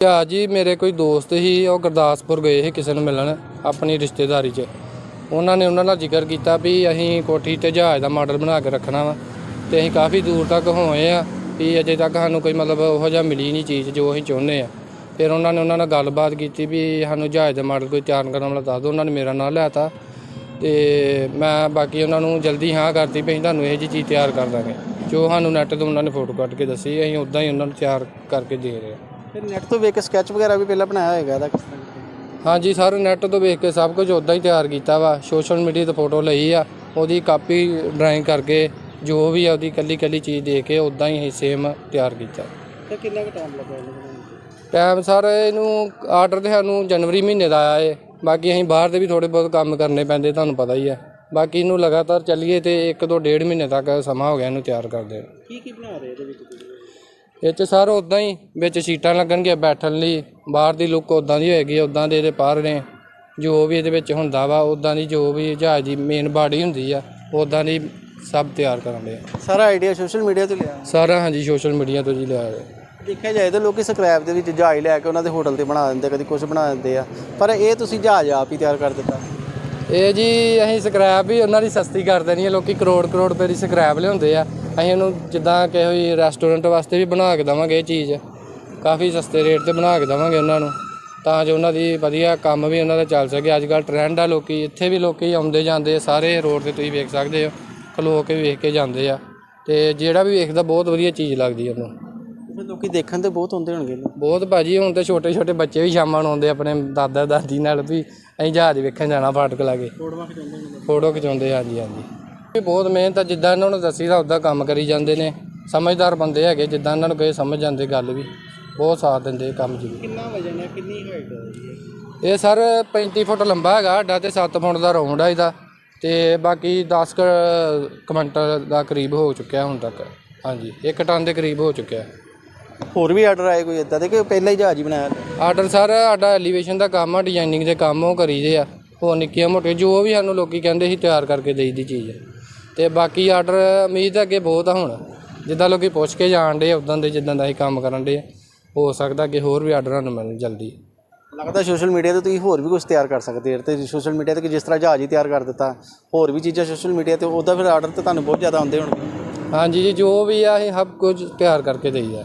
ਆ ਜੀ ਮੇਰੇ ਕੋਈ ਦੋਸਤ ਸੀ ਉਹ ਗੁਰਦਾਸਪੁਰ ਗਏ ਸੀ ਕਿਸੇ ਨੂੰ ਮਿਲਣ ਆਪਣੀ ਰਿਸ਼ਤੇਦਾਰੀ 'ਚ। ਉਹਨਾਂ ਨੇ ਉਹਨਾਂ ਨਾਲ ਜ਼ਿਕਰ ਕੀਤਾ ਵੀ ਅਸੀਂ ਕੋਠੀ ਤੇ ਜਹਾਜ਼ ਦਾ ਮਾਡਲ ਬਣਾ ਕੇ ਰੱਖਣਾ ਵਾ ਤੇ ਅਸੀਂ ਕਾਫੀ ਦੂਰ ਤੱਕ ਹੋਏ ਆ ਵੀ ਅਜੇ ਤੱਕ ਸਾਨੂੰ ਕੋਈ ਮਤਲਬ ਉਹੋ ਜਿਹਾ ਮਿਲੀ ਨਹੀਂ ਚੀਜ਼ ਜੋ ਅਸੀਂ ਚਾਹੁੰਦੇ ਆ। ਫਿਰ ਉਹਨਾਂ ਨੇ ਉਹਨਾਂ ਨਾਲ ਗੱਲਬਾਤ ਕੀਤੀ ਵੀ ਸਾਨੂੰ ਜਹਾਜ਼ ਦਾ ਮਾਡਲ ਕੋਈ ਤਿਆਰ ਕਰਨ ਵਾਲਾ ਦੱਸ ਦਿਓ, ਉਹਨਾਂ ਨੇ ਮੇਰਾ ਨਾਂ ਲਿਆ ਤਾ ਤੇ ਮੈਂ ਬਾਕੀ ਉਹਨਾਂ ਨੂੰ ਜਲਦੀ ਹਾਂ ਕਰਤੀ ਵੀ ਅਸੀਂ ਤੁਹਾਨੂੰ ਇਹ ਜੀ ਚੀਜ਼ ਤਿਆਰ ਕਰ ਦਾਂਗੇ। ਜੋ ਸਾਨੂੰ ਨੈੱਟ ਤੋਂ ਉਹਨਾਂ ਨੇ ਫੋਟੋ ਕੱਢ ਕੇ ਦੱਸੀ, ਅਸੀਂ ਉਦਾਂ ਹੀ ਉਹਨਾਂ ਨੂੰ ਤਿਆਰ ਕਰਕੇ ਦੇ ਰਹੇ ਹਾਂ। ਫਿਰ ਨੈਟ ਤੋਂ ਵੇਖ ਕੇ ਸਕੈਚ ਵਗੈਰਾ ਵੀ ਪਹਿਲਾਂ ਬਣਾਇਆ ਹੋਏਗਾ ਇਹਦਾ ਕਿਸ ਤਰ੍ਹਾਂ ਹਾਂਜੀ ਸਰ ਨੈਟ ਤੋਂ ਵੇਖ ਕੇ ਸਭ ਕੁਝ ਉਦਾਂ ਹੀ ਤਿਆਰ ਕੀਤਾ ਵਾ। ਸੋਸ਼ਲ ਮੀਡੀਆ ਤੇ ਫੋਟੋ ਲਈ ਆ। ਉਹਦੀ ਕਾਪੀ ਡਰਾਇੰਗ ਕਰਕੇ ਜੋ ਵੀ ਆ ਉਹਦੀ ਕੱਲੀ ਕੱਲੀ ਚੀਜ਼ ਦੇਖ ਕੇ ਉਦਾਂ ਹੀ ਸੇਮ ਤਿਆਰ ਕੀਤਾ। ਤੇ ਕਿੰਨਾ ਕੁ ਟਾਈਮ ਲੱਗਾ ਇਹਨੂੰ ਬਣਾਉਣ ਟਾਈਮ ਸਰ ਇਹਨੂੰ ਆਰਡਰ ਤੇ ਸਾਨੂੰ ਜਨਵਰੀ ਮਹੀਨੇ ਦਾ ਆਇਆ ਏ। ਬਾਕੀ ਅਸੀਂ ਬਾਹਰ ਦੇ ਵੀ ਥੋੜੇ ਬਹੁਤ ਕੰਮ ਕਰਨੇ ਪੈਂਦੇ ਤੁਹਾਨੂੰ ਪਤਾ ਹੀ ਆ। ਬਾਕੀ ਇਹਨੂੰ ਲਗਾਤਾਰ ਚੱਲੀਏ ਤੇ ਇੱਕ ਤੋਂ ਡੇਢ ਮਹੀਨੇ ਤੱਕ ਸਮਾਂ ਹੋ ਗਿਆ ਇਹਨੂੰ ਤਿਆਰ ਕਰਦੇ ਕੀ ਕੀ ਬਣਾ ਰਹੇ ਇਹਦੇ ਵਿੱਚ ਤੁਸੀਂ? ਇਹ 'ਚ ਸਰ ਉਦਾਂ ਹੀ ਵਿੱਚ ਸੀਟਾਂ ਲੱਗਣਗੀਆਂ ਬੈਠਣ ਲਈ। ਬਾਹਰ ਦੀ ਲੁੱਕ ਉਦਾਂ ਦੀ ਹੋਏਗੀ ਉਦਾਂ ਦੇ ਇਹਦੇ ਪਰ ਨੇ। ਜੋ ਵੀ ਇਹਦੇ ਵਿੱਚ ਹੁੰਦਾ ਵਾ ਉਦਾਂ ਦੀ ਜੋ ਵੀ ਜਹਾਜ਼ ਦੀ ਮੇਨ ਬਾਡੀ ਹੁੰਦੀ ਆ ਉਦਾਂ ਦੀ ਸਭ ਤਿਆਰ ਕਰਨ ਦੇ ਸਾਰਾ ਆਈਡੀਆ ਸੋਸ਼ਲ ਮੀਡੀਆ ਤੋਂ ਲਿਆ। ਸਾਰਾ ਹਾਂਜੀ ਸੋਸ਼ਲ ਮੀਡੀਆ ਤੋਂ ਜੀ ਲਿਆ ਹੈ ਦੇਖਿਆ ਜਾਏ ਤਾਂ ਲੋਕੀ ਸਕ੍ਰੈਪ ਦੇ ਵਿੱਚ ਜਹਾਜ਼ ਲੈ ਕੇ ਉਹਨਾਂ ਦੇ ਹੋਟਲ ਤੇ ਬਣਾ ਦਿੰਦੇ ਕਦੀ ਕੁਝ ਬਣਾ ਦਿੰਦੇ ਆ। ਪਰ ਇਹ ਤੁਸੀਂ ਜਹਾਜ਼ ਆਪ ਹੀ ਤਿਆਰ ਕਰ ਦਿੱਤਾ। ਇਹ ਜੀ ਅਸੀਂ ਸਕ੍ਰੈਪ ਵੀ ਉਹਨਾਂ ਦੀ ਸਸਤੀ ਕਰ ਦੇਣੀ ਹੈ, ਲੋਕੀ ਕਰੋੜ ਕਰੋੜ ਰੁਪਏ ਦੀ ਸਕ੍ਰੈਪ ਲਿਆਉਂਦੇ ਆ। ਅਸੀਂ ਉਹਨੂੰ ਜਿੱਦਾਂ ਕਿ ਹੋਈ ਰੈਸਟੋਰੈਂਟ ਵਾਸਤੇ ਵੀ ਬਣਾ ਕੇ ਦਵਾਂਗੇ ਇਹ ਚੀਜ਼। ਕਾਫੀ ਸਸਤੇ ਰੇਟ ਤੇ ਬਣਾ ਕੇ ਦਵਾਂਗੇ ਉਹਨਾਂ ਨੂੰ। ਤਾਂ ਜੋ ਉਹਨਾਂ ਦੀ ਵਧੀਆ ਕੰਮ ਵੀ ਉਹਨਾਂ ਦਾ ਚੱਲ ਸਕੇ। ਅੱਜ ਕੱਲ ਟ੍ਰੈਂਡ ਆ ਲੋਕੀ, ਇੱਥੇ ਵੀ ਲੋਕੀ ਆਉਂਦੇ ਜਾਂਦੇ ਸਾਰੇ ਰੋਡ ਤੇ ਤੁਸੀਂ ਵੇਖ ਸਕਦੇ ਹੋ। ਖਲੋ ਕੇ ਵੇਖ ਕੇ ਜਾਂਦੇ ਆ। ਤੇ ਜਿਹੜਾ ਵੀ ਵੇਖਦਾ, ਬਹੁਤ ਵਧੀਆ ਚੀਜ਼ ਲੱਗਦੀ ਉਹਨੂੰ। ਲੋਕੀ ਦੇਖਣ ਤੇ ਬਹੁਤ ਹੁੰਦੇ ਹੋਣਗੇ। ਬਹੁਤ ਭਾਜੀ ਹੁਣ ਤੇ ਛੋਟੇ ਛੋਟੇ ਬੱਚੇ ਵੀ ਸ਼ਾਮਾਂ ਨੂੰ ਆਉਂਦੇ ਆਪਣੇ ਦਾਦਾ ਦਾਦੀ ਨਾਲ ਵੀ ਅਸੀਂ ਜਹਾਜ਼ ਵੇਖਣ ਜਾਣਾ ਫਾਟਕ ਲਾਗੇ। ਫੋਟੋਆਂ ਖਿਚਾਉਂਦੇ ਹੋਣਗੇ ਫੋਟੋ ਖਿਚਾਉਂਦੇ ਹਾਂਜੀ ਹਾਂਜੀ। ਇਹ ਬਹੁਤ ਮਿਹਨਤ ਆ ਜਿੱਦਾਂ ਇਹਨਾਂ ਨੂੰ ਦੱਸੀਦਾ ਉਦਾਂ ਕੰਮ ਕਰੀ ਜਾਂਦੇ ਨੇ। ਸਮਝਦਾਰ ਬੰਦੇ ਹੈਗੇ ਜਿੱਦਾਂ ਇਹਨਾਂ ਨੂੰ ਕਹੇ ਸਮਝ ਜਾਂਦੇ ਗੱਲ ਵੀ। ਬਹੁਤ ਸਾਥ ਦਿੰਦੇ ਕੰਮ 'ਚ ਵੀ ਕਿੰਨਾ ਵਜਨ ਹੈ ਕਿੰਨੀ ਹਾਈਟ ਹੈ ਜੀ ਇਹ? ਸਰ 35 ਫੁੱਟ ਲੰਬਾ ਹੈਗਾ ਸਾਡਾ ਤੇ 7 ਫੁੱਟ ਦਾ ਰਾਉਂਡ ਆ ਇਹਦਾ। ਤੇ ਬਾਕੀ 10 ਕੁ ਕੁਇੰਟਲ ਦਾ ਕਰੀਬ ਹੋ ਚੁੱਕਿਆ ਹੁਣ ਤੱਕ। ਹਾਂਜੀ 1 ਟਨ ਦੇ ਕਰੀਬ ਹੋ ਚੁੱਕਿਆ। ਹੋਰ ਵੀ ਆਰਡਰ ਆਏ ਕੋਈ ਇਦਾਂ ਦੇ ਕਿ ਪਹਿਲਾਂ ਹੀ ਜਹਾਜ਼ ਹੀ ਬਣਾਇਆ? ਆਰਡਰ ਸਰ ਸਾਡਾ ਐਲੀਵੇਸ਼ਨ ਦਾ ਕੰਮ ਆ ਡਿਜ਼ਾਈਨਿੰਗ ਦੇ ਕੰਮ ਉਹ ਕਰੀਦੇ ਆ। ਹੋਰ ਨਿੱਕੀਆਂ ਮੋਟੀਆਂ ਜੋ ਵੀ ਸਾਨੂੰ ਲੋਕੀ ਕਹਿੰਦੇ ਸੀ ਤਿਆਰ ਕਰਕੇ ਦੇਈ ਦੀ ਚੀਜ਼। ਤੇ ਬਾਕੀ ਆਰਡਰ ਉਮੀਦ ਹੈ ਅੱਗੇ ਬਹੁਤ ਆ ਹੁਣ। ਜਿੱਦਾਂ ਲੋਕੀ ਪੁੱਛ ਕੇ ਜਾਣ ਡੇ ਉਦਾਂ ਦੇ ਜਿੱਦਾਂ ਦਾ ਅਸੀਂ ਕੰਮ ਕਰਨ ਡੇ ਹੋ ਸਕਦਾ ਕਿ ਹੋਰ ਵੀ ਆਰਡਰ ਸਾਨੂੰ ਮਿਲਣ ਜਲਦੀ। ਲੱਗਦਾ ਸੋਸ਼ਲ ਮੀਡੀਆ ਤੇ ਤੁਸੀਂ ਹੋਰ ਵੀ ਕੁਝ ਤਿਆਰ ਕਰ ਸਕਦੇ ਹੋ। ਤੇ ਸੋਸ਼ਲ ਮੀਡੀਆ ਤੇ ਕਿ ਜਿਸ ਤਰ੍ਹਾਂ ਜਹਾਜ਼ ਹੀ ਤਿਆਰ ਕਰ ਦਿੱਤਾ ਹੋਰ ਵੀ ਚੀਜ਼ਾਂ ਸੋਸ਼ਲ ਮੀਡੀਆ ਤੇ ਉਹਦਾ ਫਿਰ ਆਰਡਰ ਤੇ ਤੁਹਾਨੂੰ ਬਹੁਤ ਜ਼ਿਆਦਾ ਆਉਂਦੇ ਹੋਣਗੇ। ਹਾਂਜੀ ਜੀ ਜੋ ਵੀ ਆ ਅਸੀਂ ਸਭ ਕੁਝ ਤਿਆਰ ਕਰਕੇ ਦੇਈਦਾ